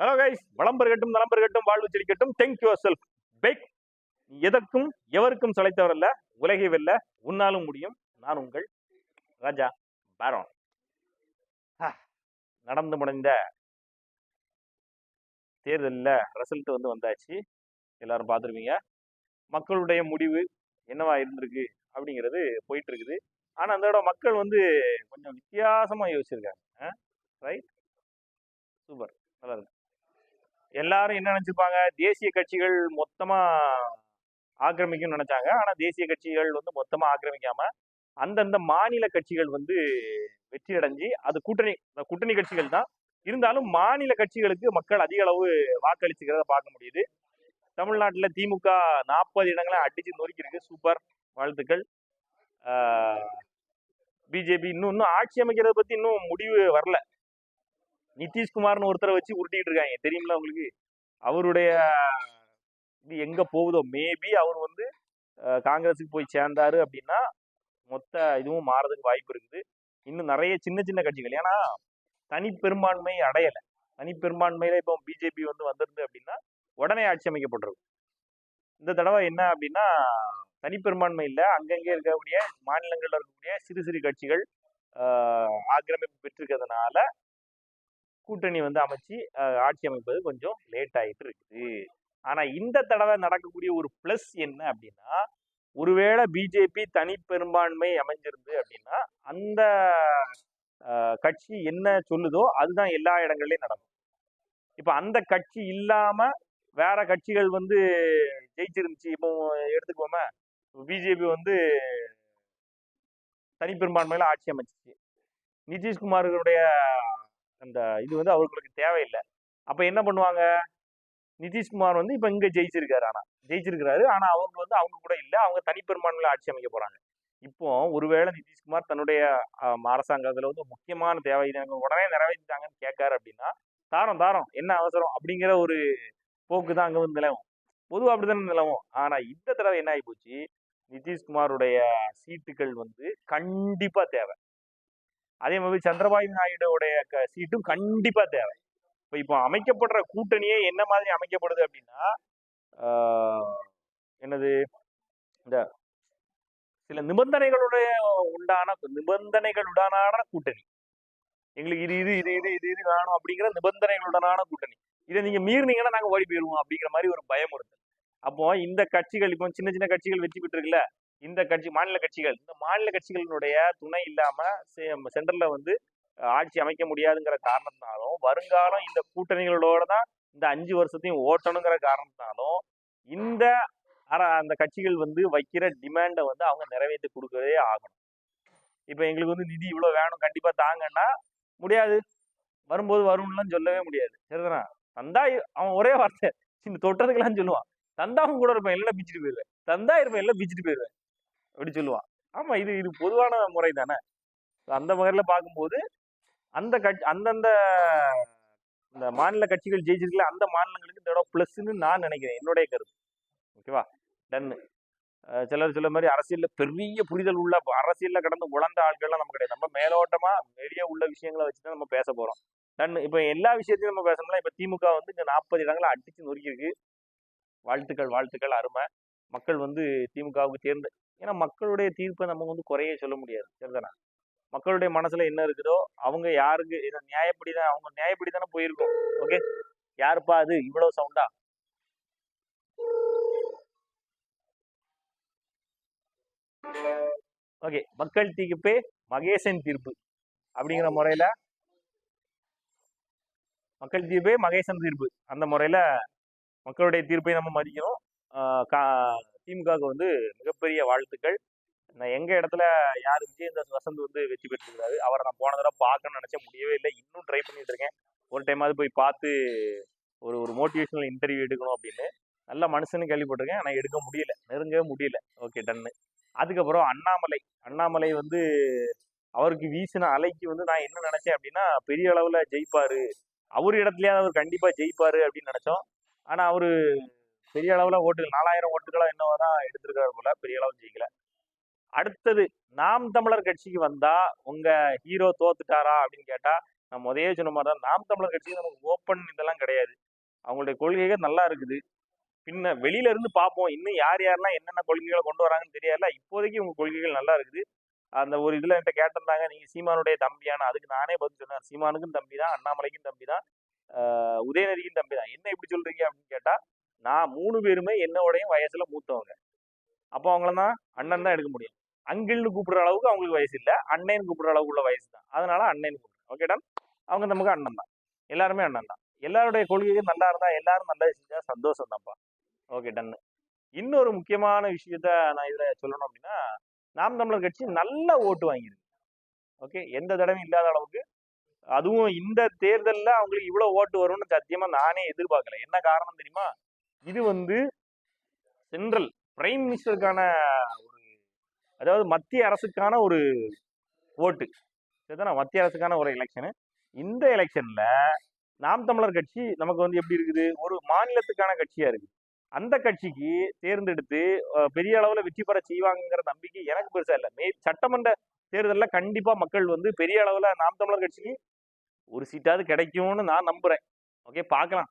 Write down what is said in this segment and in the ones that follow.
Hello guys வளம் பெருகட்டும் நலம் பெருகட்டும் வாழ்வு செழிக்கட்டும் தேங்க் யுவர் செல்ஃப் பெக் எதற்கும் எவருக்கும் சளைத்தவர் அல்ல உலகை வெல்ல உன்னாலும் முடியும். நான் உங்கள் ராஜா பாரோன் ஹா, நடந்து முடிந்த தேர்தலில் ரிசல்ட் வந்து வந்தாச்சு. எல்லாரும் பார்த்துருவீங்க மக்களுடைய முடிவு என்னவா இருந்திருக்கு அப்படிங்கிறது போயிட்டு இருக்குது ஆனால் அந்த இடம் மக்கள் வந்து கொஞ்சம் வித்தியாசமாக யோசிச்சிருக்காங்க. ரைட் சூப்பர் நல்லா இருக்கு. எல்லாரும் என்ன நினைச்சிருப்பாங்க தேசிய கட்சிகள் மொத்தமா ஆக்கிரமிக்கும்னு நினைச்சாங்க. ஆனா தேசிய கட்சிகள் வந்து மொத்தமா ஆக்கிரமிக்காம அந்தந்த மாநில கட்சிகள் வந்து வெற்றி அடைஞ்சு அது கூட்டணி கூட்டணி கட்சிகள் தான். இருந்தாலும் மாநில கட்சிகளுக்கு மக்கள் அதிக அளவு வாக்களிச்சுக்கிறத பார்க்க முடியுது. தமிழ்நாட்டில் திமுக நாற்பது இடங்களை அடிச்சு நொறுக்கியிருக்கு. சூப்பர். வாழ்த்துக்கள். பிஜேபி இன்னும் இன்னும் ஆட்சி அமைக்கிறத பத்தி இன்னும் முடிவு வரல. நிதிஷ்குமார்னு ஒருத்தரை வச்சு உருட்டிட்டு இருக்காங்க தெரியுமில உங்களுக்கு? அவருடைய இது எங்க போகுதோ? மேபி அவர் வந்து காங்கிரஸுக்கு போய் சேர்ந்தாரு அப்படின்னா மொத்த இதுவும் மாறதுக்கு வாய்ப்பு இருக்குது. இன்னும் நிறைய சின்ன சின்ன கட்சிகள். ஏன்னா தனிப்பெரும்பான்மை அடையலை. தனிப்பெரும்பான்மையில இப்போ பிஜேபி வந்து வந்திருந்து அப்படின்னா உடனே ஆட்சி அமைக்கப்பட்டிருக்கும். இந்த தடவை என்ன அப்படின்னா தனிப்பெரும்பான்மை இல்லை. அங்கங்கே இருக்கக்கூடிய மாநிலங்கள்ல இருக்கக்கூடிய சிறு சிறு கட்சிகள் ஆஹ், ஆக்கிரமிப்பு பெற்றிருக்கிறதுனால கூட்டணி வந்து அமைச்சு ஆட்சி அமைப்பது கொஞ்சம் லேட் ஆகிட்டு இருக்குது. ஆனா இந்த தடவை நடக்கக்கூடிய ஒரு பிளஸ் என்ன அப்படின்னா ஒருவேளை பிஜேபி தனி பெரும்பான்மை அமைஞ்சிருந்து அப்படின்னா அந்த கட்சி என்ன சொல்லுதோ அதுதான் எல்லா இடங்கள்லயும் நடக்கும். இப்ப அந்த கட்சி இல்லாம வேற கட்சிகள் வந்து ஜெயிச்சிருந்துச்சு. இப்போ எடுத்துக்கோமே பிஜேபி வந்து தனிப்பெரும்பான்மையில ஆட்சி அமைச்சிச்சு. நிதிஷ்குமார்களுடைய அந்த இது வந்து அவர்களுக்கு தேவையில்லை. அப்போ என்ன பண்ணுவாங்க? நிதிஷ்குமார் வந்து இப்போ இங்கே ஜெயிச்சிருக்காரு ஆனால் ஜெயிச்சிருக்கிறாரு. ஆனால் அவங்க வந்து அவங்க கூட இல்லை. அவங்க தனிப்பெரும்பான்மையில ஆட்சி அமைக்க போகிறாங்க இப்போ ஒருவேளை நிதிஷ்குமார் தன்னுடைய அரசாங்கத்தில் வந்து முக்கியமான தேவை உடனே நிறைவேற்றிட்டாங்கன்னு கேட்காரு அப்படின்னா தாரம் தாரம். என்ன அவசரம் அப்படிங்கிற ஒரு போக்கு தான் அங்கே வந்து நிலவும். பொதுவாக அப்படித்தானே நிலவும். ஆனால் இந்த தடவை என்ன ஆகி போச்சு? நிதிஷ்குமாருடைய சீட்டுகள் வந்து கண்டிப்பாக தேவை. அதே மாதிரி சந்திரபாபு நாயுடுடைய க- சீட்டும் கண்டிப்பா தேவை. இப்போ இப்போ அமைக்கப்படுற கூட்டணியே என்ன மாதிரி அமைக்கப்படுது அப்படின்னா என்னது இந்த சில நிபந்தனைகளுடைய உண்டான நிபந்தனைகளுடனான கூட்டணி. எங்களுக்கு இது இது இது இது இது இது வேணும் அப்படிங்கிற நிபந்தனைகளுடனான கூட்டணி. இதை நீங்க மீறினீங்கன்னா நாங்க ஓடி போயிடுவோம் அப்படிங்கிற மாதிரி ஒரு பயம் இருந்தது அப்போ இந்த கட்சிகள் இப்போ சின்ன சின்ன கட்சிகள் வெற்றி பெற்றிருக்குல்ல இந்த கட்சி மாநில கட்சிகள் இந்த மாநில கட்சிகளினுடைய துணை இல்லாம செ- சென்ட்ரல்ல வந்து ஆட்சி அமைக்க முடியாதுங்கிற காரணத்தினாலும் வருங்காலம் இந்த கூட்டணிகளோட தான் இந்த அஞ்சு வருஷத்தையும் ஓட்டணுங்கிற காரணத்தினாலும் இந்த அந்த கட்சிகள் வந்து வைக்கிற டிமாண்டை வந்து அவங்க நிறைவேற்றி கொடுக்கவே ஆகணும். இப்போ எங்களுக்கு வந்து நிதி இவ்வளோ வேணும் கண்டிப்பா தாங்கன்னா முடியாது. வரும்போது வரும்லாம் சொல்லவே முடியாது. சரிதானா? தந்தா இ- அவன் ஒரே வார்த்தை சின்ன தொட்டதுக்கெல்லாம் சொல்லுவான். தந்தா அவன் கூட இருப்பேன் எல்லாம் பிச்சுட்டு போயிடுவேன். தந்தா இருப்பேன் எல்லாம் பிச்சுட்டு போயிடுவேன். அப்படி சொல்லுவான் ஆமா இது இது பொதுவான முறை தானே அந்த வகையில பார்க்கும்போது அந்த கட்சி அந்தந்த இந்த மாநில கட்சிகள் ஜெயிச்சிருக்கல அந்த மாநிலங்களுக்கு இந்த பிளஸ்ன்னு நான் நினைக்கிறேன். என்னுடைய கருத்து. ஓகேவா டன்னு சிலர் சில மாதிரி அரசியல்ல பெரிய புரிதல் உள்ள அரசியல்ல கடந்து உழந்த ஆட்கள்லாம் நம்ம கிடையாது. நம்ம மேலோட்டமா வெளியே உள்ள விஷயங்களை வச்சு தான் நம்ம பேச போறோம். டன்னு இப்போ எல்லா விஷயத்தையும் நம்ம பேசணும்னா இப்போ திமுக வந்து இங்க நாற்பது இடங்களை அடிச்சு நொறுக்கியிருக்கு. வாழ்த்துக்கள் வாழ்த்துக்கள் அருமை. மக்கள் வந்து திமுகவுக்கு தேர்ந்து ஏன்னா மக்களுடைய தீர்ப்பை நம்ம வந்து குறைய சொல்ல முடியாது. சரிதானா? மக்களுடைய மனசுல என்ன இருக்குதோ அவங்க யாருக்கு இதை நியாயப்படி தான் அவங்க நியாயப்படி தானே போயிருக்கோம். ஓகே? யாருப்பா அது? இவ்வளவு சவுண்டா ஓகே. மக்கள் தீர்ப்பே மகேசன் தீர்ப்பு அப்படிங்கிற முறையில மக்கள் தீர்ப்பே மகேசன் தீர்ப்பு. அந்த முறையில மக்களுடைய தீர்ப்பை நம்ம மதிக்கணும். கா- திமுகவுக்கு வந்து மிகப்பெரிய வாழ்த்துக்கள். நான் எங்க இடத்துல யார் விஜயேந்திர வசந்த் வந்து வெற்றி பெற்றிருக்காரு அவரை நான் போன தடவை பார்க்கணும்னு நினைச்சேன் முடியவே இல்லை. இன்னும் ட்ரை பண்ணிட்டு இருக்கேன். ஒரு டைமாவது போய் பார்த்து ஒரு ஒரு மோட்டிவேஷனல் இன்டர்வியூ எடுக்கணும் அப்படின்னு. நல்ல மனுஷன்னு கேள்விப்பட்டிருக்கேன் ஆனால் எடுக்க முடியல. நெருங்கவே முடியல. ஓகே டன்னு அதுக்கப்புறம் அண்ணாமலை. அண்ணாமலை வந்து அவருக்கு வீசின அலைக்கு வந்து நான் என்ன நினைச்சேன் அப்படின்னா பெரிய அளவுல ஜெயிப்பாரு. அவர் இடத்துலயாவது அவர் கண்டிப்பா ஜெயிப்பாரு அப்படின்னு நினைச்சோம். ஆனா அவரு பெரிய அளவுல ஓட்டுகள் நாலாயிரம் ஓட்டுகளா என்னவோ தான் எடுத்திருக்காரு போல பெரிய அளவு ஜெயிக்கல. அடுத்தது நாம் தமிழர் கட்சிக்கு வந்தா உங்க ஹீரோ தோத்துட்டாரா அப்படின்னு கேட்டா நான் முதையே சொன்ன மாதிரி தான் நாம் தமிழர் கட்சி நமக்கு ஓப்பன் இதெல்லாம் கிடையாது. அவங்களுடைய கொள்கைகள் நல்லா இருக்குது. பின்ன வெளியில இருந்து பார்ப்போம் இன்னும் யார் யாரெல்லாம் என்னென்ன கொள்கைகளை கொண்டு வராங்கன்னு தெரியல இப்போதைக்கு உங்க கொள்கைகள் நல்லா இருக்குது. அந்த ஒரு இதுல என்கிட்ட கேட்டிருந்தாங்க நீங்க சீமானுடைய தம்பியான அதுக்கு நானே பதில் சொன்னேன் சீமானுக்கும் தம்பி தான் அண்ணாமலைக்கும் தம்பி தான் உதயநிதிக்கும் தம்பி தான் என்ன இப்படி சொல்றீங்க அப்படின்னு கேட்டா நான் மூணு பேருமே என்னோடையும் வயசுல மூத்தவங்க. அப்போ அவங்கள தான் அண்ணன் தான் எடுக்க முடியும். அங்கிள்னு கூப்பிடுற அளவுக்கு அவங்களுக்கு வயசு இல்லை. அண்ணன் கூப்பிடுற அளவுக்கு உள்ள வயசு தான். அதனால அண்ணன் கூப்பிடுறேன். ஓகேடா அவங்க நமக்கு அண்ணன் தான். எல்லாருமே அண்ணன் தான். எல்லாருடைய கொள்கையும் நல்லா இருந்தா எல்லாரும் நல்லா செஞ்சா சந்தோஷம் தான்ப்பா. ஓகே டன் இன்னொரு முக்கியமான விஷயத்த நான் இதுல சொல்லணும் அப்படின்னா நாம் தமிழர் கட்சி நல்ல ஓட்டு வாங்கியிருக்கு. ஓகே எந்த தடவையும் இல்லாத அளவுக்கு. அதுவும் இந்த தேர்தலில் அவங்களுக்கு இவ்வளோ ஓட்டு வரும்னு சத்தியமாக நானே எதிர்பார்க்கல. என்ன காரணம் தெரியுமா? இது வந்து சென்ட்ரல் பிரைம் மினிஸ்டருக்கான ஒரு அதாவது மத்திய அரசுக்கான ஒரு ஓட்டு. இதுதான் மத்திய அரசுக்கான ஒரு எலெக்ஷனு இந்த எலெக்ஷன்ல நாம் தமிழர் கட்சி நமக்கு வந்து எப்படி இருக்குது? ஒரு மாநிலத்துக்கான கட்சியா இருக்கு. அந்த கட்சிக்கு தேர்ந்தெடுத்து பெரிய அளவுல வெற்றி பெற செய்வாங்கங்கிற நம்பிக்கை எனக்கு பெருசா இல்லை. மே சட்டமன்ற தேர்தலில் கண்டிப்பா மக்கள் வந்து பெரிய அளவுல நாம் தமிழர் கட்சிக்கு ஒரு சீட்டாவது கிடைக்கும்னு நான் நம்புறேன். ஓகே பார்க்கலாம்.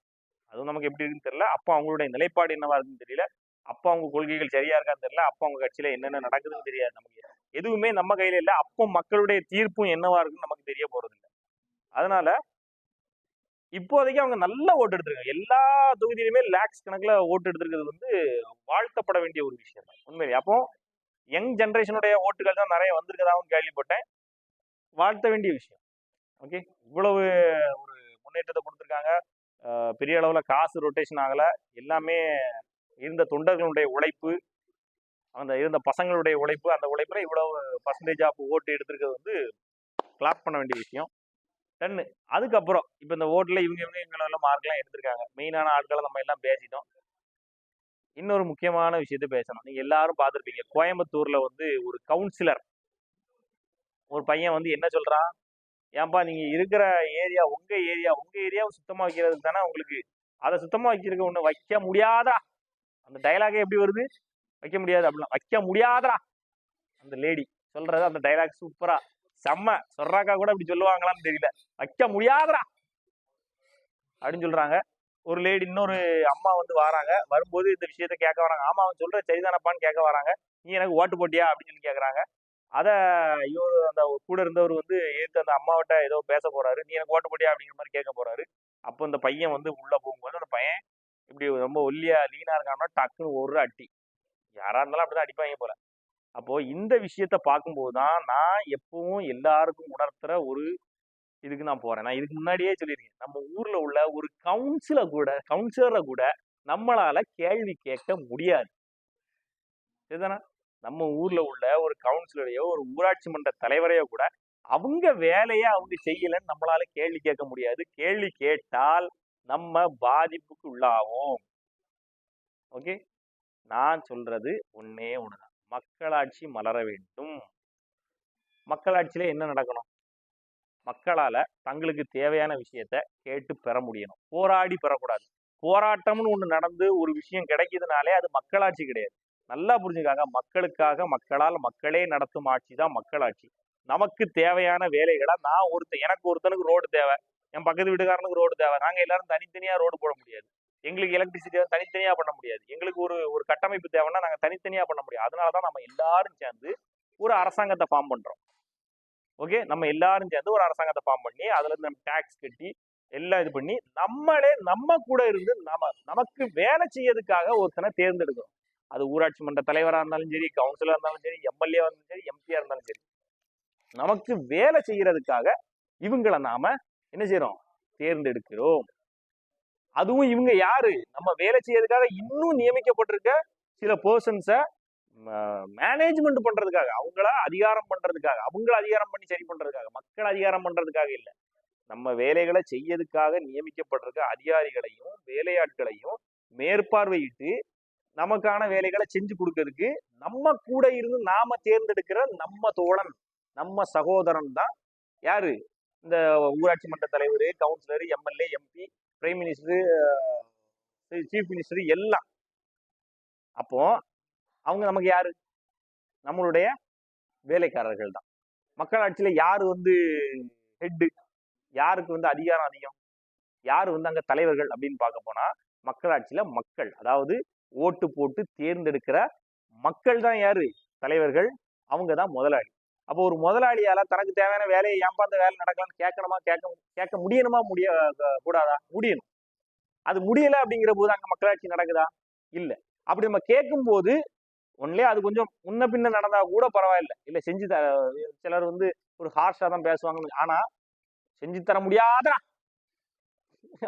அதுவும் நமக்கு எப்படி இருக்குன்னு தெரியல. அப்போ அவங்களுடைய நிலைப்பாடு என்னவா இருக்குன்னு தெரியல. அப்போ அவங்க கொள்கைகள் சரியா இருக்கான்னு தெரியல. அப்போ அவங்க கட்சியில என்னென்ன நடக்குதுன்னு தெரியாது நமக்கு. எதுவுமே நம்ம கையில இல்லை. அப்போ மக்களுடைய தீர்ப்பும் என்னவா இருக்குன்னு நமக்கு தெரிய போறது இல்லை. அதனால இப்போதைக்கு அவங்க நல்லா ஓட்டு எடுத்திருக்காங்க. எல்லா தொகுதியிலுமே லேக்ஸ் கணக்குல ஓட்டு எடுத்திருக்கிறது வந்து வாழ்த்தப்பட வேண்டிய ஒரு விஷயம் தான். உண்மையிலே. அப்போ யங் ஜென்ரேஷனுடைய ஓட்டுகள் தான் நிறைய வந்திருக்கதாகவும் கேள்விப்பட்டேன். வாழ்த்த வேண்டிய விஷயம். ஓகே? இவ்வளவு ஒரு முன்னேற்றத்தை கொடுத்துருக்காங்க. பெரிய அளவில் காசு ரொட்டேஷன் ஆகலை. எல்லாமே இருந்த தொண்டர்களுடைய உழைப்பு அந்த இருந்த பசங்களுடைய உழைப்பு அந்த உழைப்பில் இவ்வளவு பர்சன்டேஜ் ஆஃப் ஓட்டு எடுத்திருக்கிறது வந்து கிளாப் பண்ண வேண்டிய விஷயம். டன்னு அதுக்கப்புறம் இப்போ இந்த ஓட்டில் இவங்க இவங்க இவங்களெல்லாம் மார்க்லாம் எடுத்திருக்காங்க. மெயினான ஆட்களை நம்ம எல்லாம் பேசிட்டோம். இன்னொரு முக்கியமான விஷயத்த பேசணும். நீங்கள் எல்லாரும் பார்த்துருப்பீங்க. கோயம்புத்தூரில் வந்து ஒரு கவுன்சிலர் ஒரு பையன் வந்து என்ன சொல்கிறான் ஏன்பா நீங்க இருக்கிற ஏரியா உங்க ஏரியா உங்க ஏரியாவை சுத்தமா வைக்கிறதுக்கு தானே உங்களுக்கு? அதை சுத்தமா வைக்கிறதுக்கு ஒண்ணு வைக்க முடியாதா? அந்த டயலாகே எப்படி வருது? வைக்க முடியாது அப்படின்னா வைக்க முடியாதா? அந்த லேடி சொல்றது அந்த டைலாக் சூப்பரா செம்ம. சொல்றாக்கா கூட இப்படி சொல்லுவாங்களான்னு தெரியல. வைக்க முடியாதடா அப்படின்னு சொல்றாங்க. ஒரு லேடி இன்னொரு அம்மா வந்து வராங்க. வரும்போது இந்த விஷயத்த கேட்க வராங்க. ஆமா அவன் சொல்ற சரிதானப்பான்னு கேட்க வராங்க. நீ எனக்கு ஓட்டு போட்டியா? அப்படின்னு சொல்லி கேக்குறாங்க அத இவர் அந்த கூட இருந்தவர் வந்து ஏத்து அந்த அம்மாவிட்ட ஏதோ பேச போறாரு. நீ எனக்கு ஓட்டு போட்டியா? அப்படிங்கிற மாதிரி கேட்க போறாரு. அப்போ இந்த பையன் வந்து உள்ள போகும்போது அந்த பையன் இப்படி ரொம்ப ஒல்லியா லீனா இருக்கான்னா டக்குன்னு ஒரு அட்டி யாரா இருந்தாலும் அப்படிதான் அடிப்பாங்க போல. அப்போ இந்த விஷயத்த பார்க்கும்போது தான் நான் எப்பவும் எல்லாருக்கும் உணர்த்துற ஒரு இதுக்கு நான் போறேன். நான் இதுக்கு முன்னாடியே சொல்லியிருக்கேன். நம்ம ஊர்ல உள்ள ஒரு கவுன்சில கூட கவுன்சிலரை கூட நம்மளால கேள்வி கேட்க முடியாது. இதுதானா நம்ம ஊர்ல உள்ள ஒரு கவுன்சிலரையோ ஒரு ஊராட்சி மன்ற தலைவரையோ கூட அவங்க வேலையை அவங்க செய்யலைன்னு நம்மளால கேள்வி கேட்க முடியாது. கேள்வி கேட்டால் நம்ம பாதிப்புக்கு உள்ளாவோம். ஓகே? நான் சொல்றது ஒன்னே ஒண்ணுதான். மக்களாட்சி மலர வேண்டும். மக்களாட்சியில என்ன நடக்கணும்? மக்களால தங்களுக்கு தேவையான விஷயத்த கேட்டு பெற முடியணும். போராடி பெறக்கூடாது. போராட்டம்னு ஒண்ணு நடந்து ஒரு விஷயம் கிடைக்குதுனாலே அது மக்களாட்சி கிடையாது. நல்லா புரிஞ்சுக்காங்க. மக்களுக்காக மக்களால் மக்களே நடத்தும் ஆட்சி தான் மக்களாட்சி நமக்கு தேவையான வேலைகளை நான் ஒருத்தன் எனக்கு ஒருத்தனுக்கு ரோடு தேவை. என் பக்கத்து வீட்டுக்காரனுக்கு ரோடு தேவை. நாங்க எல்லாரும் தனித்தனியா ரோடு போட முடியாது. எங்களுக்கு எலக்ட்ரிசிட்டி தனித்தனியா பண்ண முடியாது. எங்களுக்கு ஒரு ஒரு கட்டமைப்பு தேவைன்னா நாங்க தனித்தனியா பண்ண முடியாது. அதனாலதான் நம்ம எல்லாரும் சேர்ந்து ஒரு அரசாங்கத்தை ஃபார்ம் பண்றோம். ஓகே நம்ம எல்லாரும் சேர்ந்து ஒரு அரசாங்கத்தை ஃபார்ம் பண்ணி அதுல இருந்து நம்ம டேக்ஸ் கட்டி எல்லாம் இது பண்ணி நம்மளே நம்ம கூட இருந்து நம்ம நமக்கு வேலை செய்யறதுக்காக ஒருத்தனை தேர்ந்தெடுக்கிறோம். அது ஊராட்சி மன்ற தலைவரா இருந்தாலும் சரி கவுன்சிலராக இருந்தாலும் சரி எம்எல்ஏ இருந்தாலும் சரி எம்பியா இருந்தாலும் சரி. நமக்கு வேலை செய்யறதுக்காக இவங்களை நாம என்ன செய்யறோம் தேர்ந்தெடுக்கிறோம். அதுவும் இவங்க யாரு? நம்ம வேலை செய்யறதுக்காக இன்னும் நியமிக்கப்பட்டிருக்க சில பர்சன்ஸை மேனேஜ்மெண்ட் பண்றதுக்காக அவங்கள அதிகாரம் பண்றதுக்காக அவங்கள அதிகாரம் பண்ணி சரி பண்றதுக்காக மக்கள் அதிகாரம் பண்றதுக்காக இல்லை. நம்ம வேலைகளை செய்யறதுக்காக நியமிக்கப்பட்டிருக்க அதிகாரிகளையும் வேலையாட்களையும் மேற்பார்வையிட்டு நமக்கான வேலைகளை செஞ்சு கொடுக்கறதுக்கு நம்ம கூட இருந்து நாம தேர்ந்தெடுக்கிற நம்ம தோழன் நம்ம சகோதரன் தான் யாரு? இந்த ஊராட்சி மன்ற தலைவர் councillor MLA MP prime minister chief minister எல்லாம். அப்போ அவங்க நமக்கு யாரு? நம்மளுடைய வேலைக்காரர்கள் தான். மக்களாட்சியில யாரு வந்து ஹெட்டு யாருக்கு வந்து அதிகாரம் அதிகம் யார் வந்து அங்க தலைவர்கள் அப்படின்னு பார்க்க போனா மக்களாட்சியில மக்கள் அதாவது ஓட்டு போட்டு தேர்ந்தெடுக்கிற மக்கள் தான் யாரு? தலைவர்கள். அவங்க தான் முதலாளி. அப்போ ஒரு முதலாளியால தனக்கு தேவையான வேலையை ஏன்பா அந்த வேலை நடக்கலாம்னு கேட்கணுமா? கேட்க கேட்க முடியணுமா? முடிய கூடாதா? முடியணும். அது முடியல அப்படிங்கிற போது அங்க மக்களாட்சி நடக்குதா? இல்ல. அப்படி நம்ம கேட்கும் போது ஒன்லே அது கொஞ்சம் முன்ன பின்ன நடந்தா கூட பரவாயில்ல. இல்ல செஞ்சு த சிலர் வந்து ஒரு ஹார்ஷா தான் பேசுவாங்க. ஆனா செஞ்சு தர முடியாதா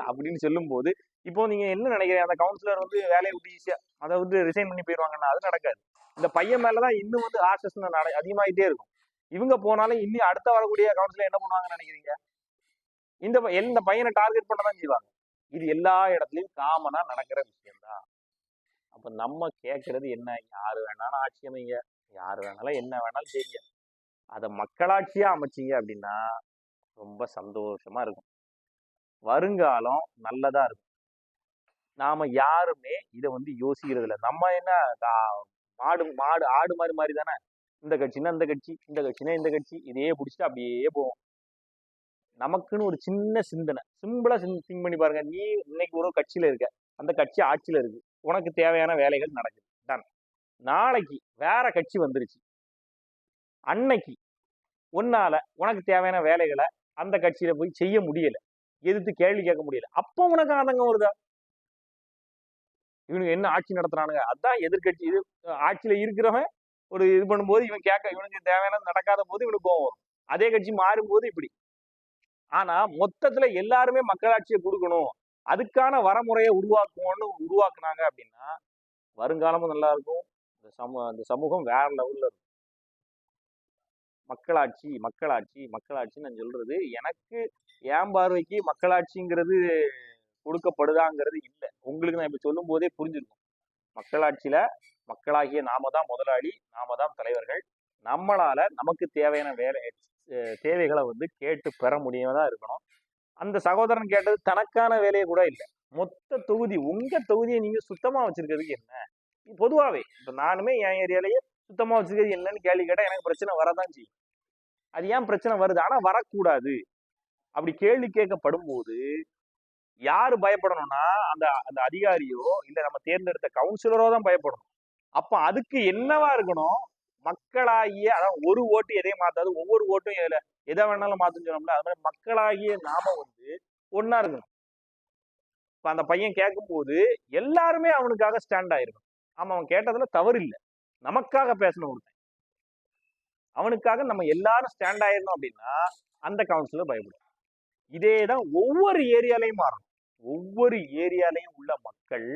அப்படின்னு சொல்லும் போது இப்போ நீங்க என்ன நினைக்கிறீங்க? அந்த கவுன்சிலர் வந்து வேலையை விட்டு ஈஸியா அதை வந்து ரிசைன் பண்ணி போயிருவாங்கன்னா அது நடக்காது. இந்த பையன் மேலதான் இன்னும் வந்து ஹார்ஷஸ் அதிகமாயிட்டே இருக்கும். இவங்க போனாலும் இன்னும் அடுத்த வரக்கூடிய கவுன்சிலர் என்ன பண்ணுவாங்கன்னு நினைக்கிறீங்க? இந்த இந்த பையனை டார்கெட் பண்ண தான் செய்வாங்க. இது எல்லா இடத்துலயும் காமனா நடக்கிற விஷயம்தான். அப்ப நம்ம கேட்கறது என்ன? யாரு வேணாலும் ஆட்சி அமைங்க. யாரு வேணாலும் என்ன வேணாலும் செய்யுங்க. அதை மக்களாட்சியா அமைச்சீங்க அப்படின்னா ரொம்ப சந்தோஷமா இருக்கும். வருங்காலம் நல்லதா இருக்கும். நாம யாருமே இதை வந்து யோசிக்கிறது இல்லை நம்ம என்ன மாடு மாடு ஆடு மாதிரி மாதிரி தானே? இந்த கட்சின்னா இந்த கட்சி இந்த கட்சினா இந்த கட்சி இதையே பிடிச்சிட்டு அப்படியே போவோம். நமக்குன்னு ஒரு சின்ன சிந்தனை சிம்பிளா திங்க் பண்ணி பாருங்க. நீ இன்னைக்கு ஒரு கட்சியில இருக்க அந்த கட்சி ஆட்சியில இருக்கு. உனக்கு தேவையான வேலைகள் நடக்குது. டன் நாளைக்கு வேற கட்சி வந்துருச்சு. அன்னைக்கு உன்னால உனக்கு தேவையான வேலைகளை அந்த கட்சியில போய் செய்ய முடியல. எதிர்த்து கேள்வி கேட்க முடியல. அப்போ உனக்கு ஆதங்கம் வருதா? இவனுக்கு என்ன ஆட்சி நடத்துறானுங்க? அதான் எதிர்க்கட்சி. இது ஆட்சியில இருக்கிறவன் ஒரு இது பண்ணும்போது இவன் கேட்க இவனுக்கு தேவையானது நடக்காத போது இவனுக்கு கோவம் வரும். அதே கட்சி மாறும்போது இப்படி. ஆனா மொத்தத்துல எல்லாருமே மக்களாட்சியை கொடுக்கணும். அதுக்கான வரமுறையை உருவாக்குவோம்னு உருவாக்குனாங்க அப்படின்னா வருங்காலமும் நல்லா இருக்கும். இந்த சமூக இந்த சமூகம் வேற லெவல்ல இருக்கும். மக்களாட்சி மக்களாட்சி மக்களாட்சி நான் சொல்றது எனக்கு ஏன் பார்வைக்கு மக்களாட்சிங்கிறது கொடுக்கப்படுதாங்கிறது இல்லை. உங்களுக்கு நான் இப்ப சொல்லும் போதே புரிஞ்சிருக்கும். மக்களாட்சியில மக்களாகிய நாம தான் முதலாளி நாம தான் தலைவர்கள். நம்மளால நமக்கு தேவையான வேலை தேவைகளை வந்து கேட்டு பெற முடியாதான் இருக்கணும். அந்த சகோதரன் கேட்டது தனக்கான வேலையை கூட இல்லை. மொத்த தொகுதி உங்க தொகுதியை நீங்க சுத்தமா வச்சிருக்கிறதுக்கு என்ன? பொதுவாகவே இப்ப நானுமே என் ஏரியாலேயே சுத்தமா வச்சிருக்கிறது என்னன்னு கேள்வி கேட்டால் எனக்கு பிரச்சனை வரதான் செய்யும். அது ஏன் பிரச்சனை வருது? ஆனா வரக்கூடாது. அப்படி கேள்வி கேட்கப்படும் போது யாரு பயப்படணும்னா அந்த அந்த அதிகாரியோ இல்ல நம்ம தேர்ந்தெடுத்த கவுன்சிலரோ தான் பயப்படணும். அப்ப அதுக்கு என்னவா இருக்கணும்? மக்களாகிய அதாவது ஒரு ஓட்டு எதையும் மாத்தாது ஒவ்வொரு ஓட்டும் எதுல எதை வேணாலும் மாத்துன்னு சொன்னோம்ல அது மாதிரி மக்களாகிய நாம வந்து ஒன்னா இருக்கணும். இப்ப அந்த பையன் கேட்கும் போது எல்லாருமே அவனுக்காக ஸ்டாண்ட் ஆயிருக்கணும். ஆமா அவன் கேட்டதுல தவறு இல்லை. நமக்காக பேசணும் ஒருத்தன். அவனுக்காக நம்ம எல்லாரும் ஸ்டாண்ட் ஆயிருந்தோம் அப்படின்னா அந்த கவுன்சிலர் பயப்படும். இதே தான் ஒவ்வொரு ஏரியாலையும் மாறணும். ஒவ்வொரு ஏரியாலையும் உள்ள மக்கள்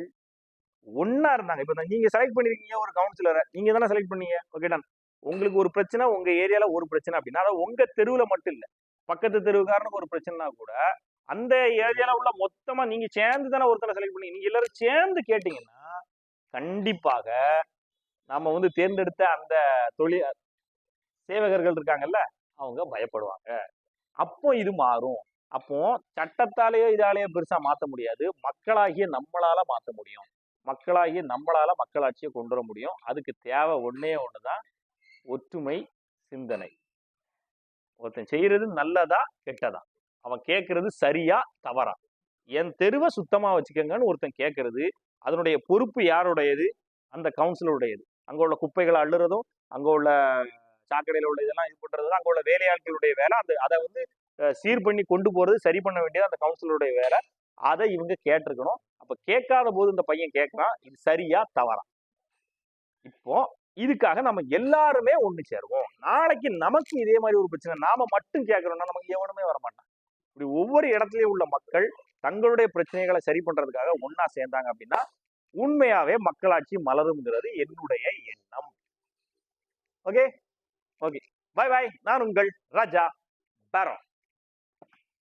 ஒன்னா இருந்தாங்க. இப்ப நீங்க செலக்ட் பண்ணிருக்கீங்க ஒரு கவுன்சிலரை நீங்க தானே செலக்ட் பண்ணீங்க? ஓகே உங்களுக்கு ஒரு பிரச்சனை உங்க ஏரியால ஒரு பிரச்சனை அப்படின்னா அதாவது உங்க தெருவுல மட்டும் இல்ல பக்கத்து தெருவுக்காரனுக்கு ஒரு பிரச்சனைனா கூட அந்த ஏரியால உள்ள மொத்தமா நீங்க சேர்ந்து தானே ஒருத்தரை செலக்ட் பண்ணி நீங்க எல்லாரும் சேர்ந்து கேட்டீங்கன்னா கண்டிப்பாக நாம வந்து தேர்ந்தெடுத்த அந்த தொழில் சேவகர்கள் இருக்காங்கல்ல அவங்க பயப்படுவாங்க. அப்போ இது மாறும். அப்போ சட்டத்தாலேயோ இதாலேயோ பெருசா மாத்த முடியாது. மக்களாகிய நம்மளால மாத்த முடியும். மக்களாகிய நம்மளால மக்களாட்சியை கொண்டு வர முடியும். அதுக்கு தேவை ஒண்ணே ஒண்ணுதான். ஒற்றுமை சிந்தனை. ஒருத்தன் செய்யறது நல்லதா கெட்டதா? அவன் கேட்கறது சரியா தவறா? என் தெருவை சுத்தமா வச்சுக்கோங்கன்னு ஒருத்தன் கேட்கறது அதனுடைய பொறுப்பு யாருடையது? அந்த கவுன்சிலருடையது அங்க உள்ள குப்பைகளை அள்ளுறதும் அங்க உள்ள சாக்கடையில உள்ள இதெல்லாம் இது பண்றதும் அங்க உள்ள வேலையாட்களுடைய வேலை அந்த அதை வந்து சீர் பண்ணி கொண்டு போறது சரி பண்ண வேண்டியது அந்த கவுன்சிலருடைய வேலை. அதை இவங்க கேட்டிருக்கணும். அப்ப கேட்காத போது இந்த பையன் கேட்கறான் இது சரியா தவறா? இப்போ இதுக்காக நம்ம எல்லாருமே ஒண்ணு சேருவோம். நாளைக்கு நமக்கு இதே மாதிரி ஒரு பிரச்சனை நாம மட்டும் கேட்கறோம்னா நமக்கு எவனுமே வர மாட்டான் இப்படி ஒவ்வொரு இடத்துலயும் உள்ள மக்கள் தங்களுடைய பிரச்சனைகளை சரி பண்றதுக்காக ஒன்னா சேர்ந்தாங்க அப்படின்னா உண்மையாவே மக்களாட்சி மலருங்கிறது என்னுடைய எண்ணம். ஓகே ஓகே பை பாய் நான் உங்கள் ராஜா பேரம்